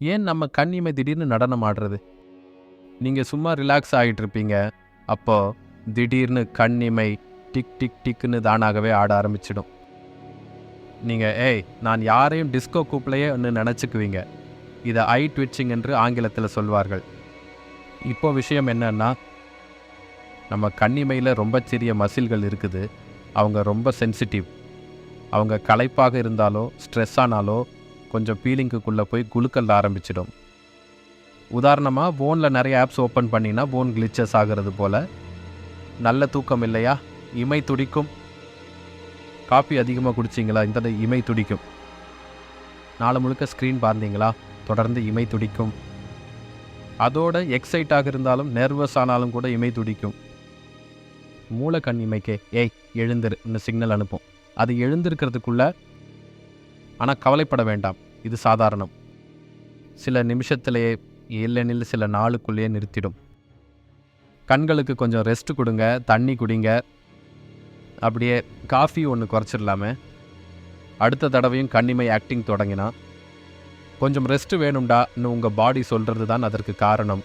ஏன் நம்ம கண்ணிமை திடீர்னு நடனம் ஆடுறது? நீங்கள் சும்மா ரிலாக்ஸ் ஆகிட்டு இருப்பீங்க. அப்போது திடீர்னு கண்ணிமை டிக் டிக் டிக்குன்னு தானாகவே ஆட ஆரம்பிச்சிடும். நீங்கள் ஏய் நான் யாரையும் டிஸ்கோ கூப்பிளையே ஒன்று நினச்சிக்குவீங்க. இதை ஐ ட்விட்சிங் என்று ஆங்கிலத்தில் சொல்வார்கள். இப்போ விஷயம் என்னன்னா நம்ம கண்ணிமையில் ரொம்ப சிறிய மசில்கள் இருக்குது. அவங்க ரொம்ப சென்சிட்டிவ் அவங்க களைப்பாக இருந்தாலோ ஸ்ட்ரெஸ் ஆனாலோ கொஞ்சம் பீலிங்குக்குள்ளே போய் குலுக்கல் ஆரம்பிச்சிடும். உதாரணமாக ஃபோனில் நிறைய ஆப்ஸ் ஓப்பன் பண்ணினா ஃபோன் கிளிச்சஸ் ஆகிறது போல். நல்ல தூக்கம் இல்லையா? இமை துடிக்கும். காஃபி அதிகமாக குடிச்சிங்களா? இந்த இமை துடிக்கும். நாளை முழுக்க ஸ்க்ரீன் பார்த்தீங்களா தொடர்ந்து இமை துடிக்கும். அதோட எக்ஸைட்டாக இருந்தாலும் நர்வஸ் ஆனாலும் கூட இமை துடிக்கும். மூளை கண் இமைக்கே ஏய் எழுந்திருன்னு சிக்னல் அனுப்பும். அது எழுந்திருக்கிறதுக்குள்ள ஆனால் கவலைப்பட வேண்டாம். இது சாதாரணம். சில நிமிஷத்திலேயே இல்லைனில் சில நாளுக்குள்ளேயே நிறுத்திடும். கண்களுக்கு கொஞ்சம் ரெஸ்ட் கொடுங்க தண்ணி குடிங்க. அப்படியே காஃபி ஒன்று குறைச்சிடலாமே. அடுத்த தடவையும் கண்ணிமை ஆக்டிங் தொடங்கினா. கொஞ்சம் ரெஸ்ட் வேணும்டான்னு உங்கள் பாடி சொல்கிறது தான் அதற்கு காரணம்.